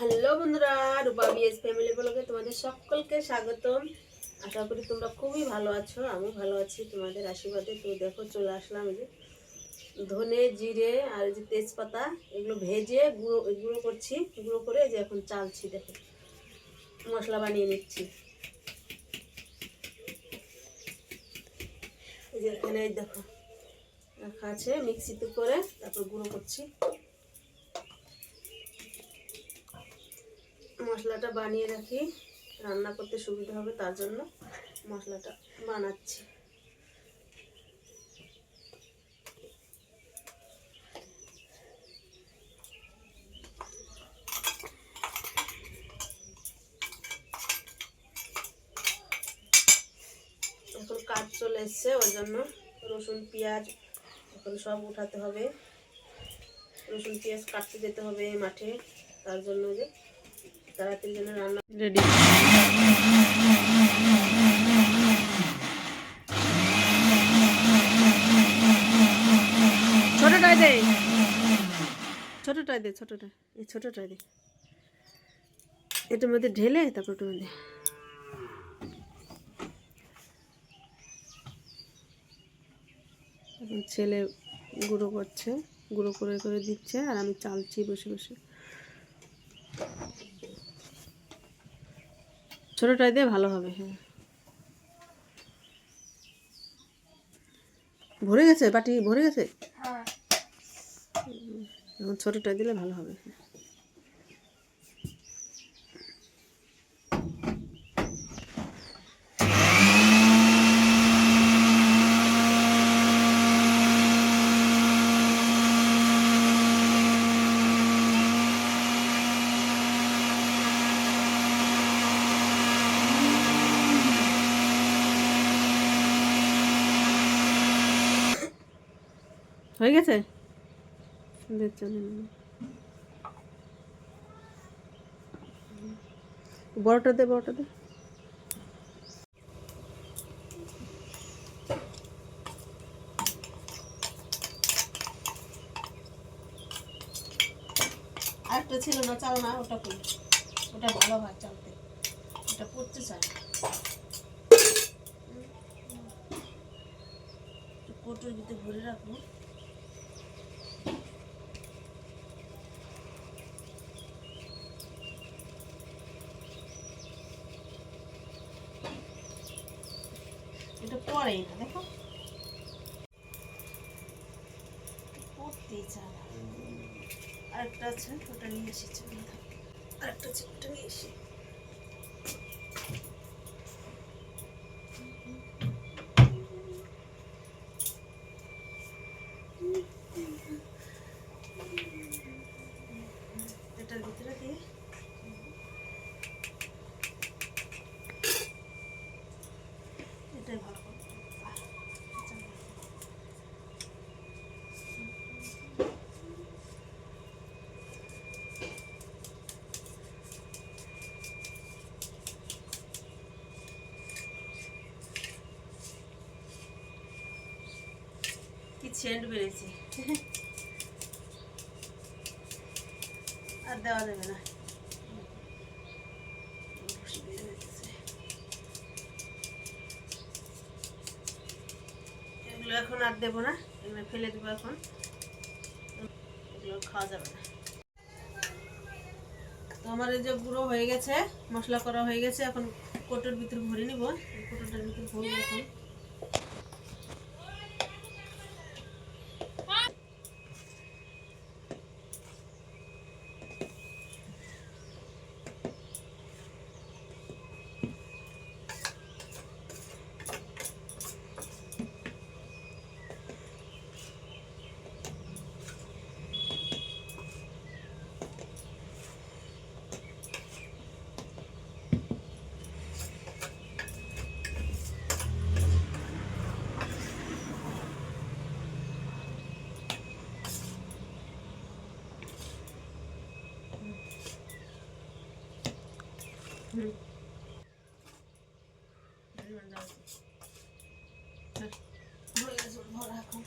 Hello বন্ধুরা, রূপা BS family ব্লগে তোমাদের সকলকে স্বাগতম। আশা করি তোমরা খুবই ভালো আছো আমি ভালো আছি, তোমাদের আশীর্বাদে। তো দেখো, চলে আসলাম যে ধনে জিরে আর যে তেজপাতা, এগুলো ভেজে গুঁড়ো গুঁড়ো করছি। গুঁড়ো করে যে এখন চালছি, দেখো, মশলা বানিয়ে নিচ্ছি। এই যে এখানে দেখো, রাখা আছে মিক্সিতে করে, তারপর গুঁড়ো করছি। মশলাটা বানিয়ে রাখি। রান্না করতে সুবিধা হবে তার জন্য মশলাটা বানাচ্ছি। এখন কাজ চলে এসছে, ওই জন্য রসুন, পেঁয়াজ এখন সব উঠাতে হবে। রসুন, পেঁয়াজ কাটতে যেতে হবে মাঠে, তার জন্য যে তাড়াতাড়ি জন্য রান্না রেডি ছোটটাই দে। ছোটটাই দে ছোটটা এই ছোটটাই দে। এটার মধ্যে ঢেলে তারপর ওটার মধ্যে ছেলে গুঁড়ো করছে, গুঁড়ো করে করে দিচ্ছে, আর আমি চালছি বসে বসে। ছোটোটাই দিয়ে ভালো হবে হ্যাঁ। ভরে গেছে বাটি ভরে গেছে? এখন ছোটোটাই দিলে ভালো হবে হয়ে গেছে? বড়টা দে বড়টা দে। আরেকটা ছিল না চাল না ওটা করি ওটা ভালো হয় চালতে। ওটা করতে না কোটোর ভিতরে ভরে রাখব। এটা পরেই না দেখো। আরেকটা আছে ওটা নিয়ে এসেছি আরেকটা আছে ওটা নিয়ে এসে এটার ভিতরে দিয়ে এটাই ভালো করব কি সেন্ট বেড়েছে? আর দেওয়া যাবে না। এগুলো এখন আর দেবো না, এগুলো ফেলে দেবো এখন। এগুলো খাওয়া যাবে না। তো আমার এই যে গুঁড়ো হয়ে গেছে, মশলা করা হয়ে গেছে, এখন কোটোর ভিতরে ভরে নিব। কোটোটার ভিতরে ভরবো এখন। ভরা এখন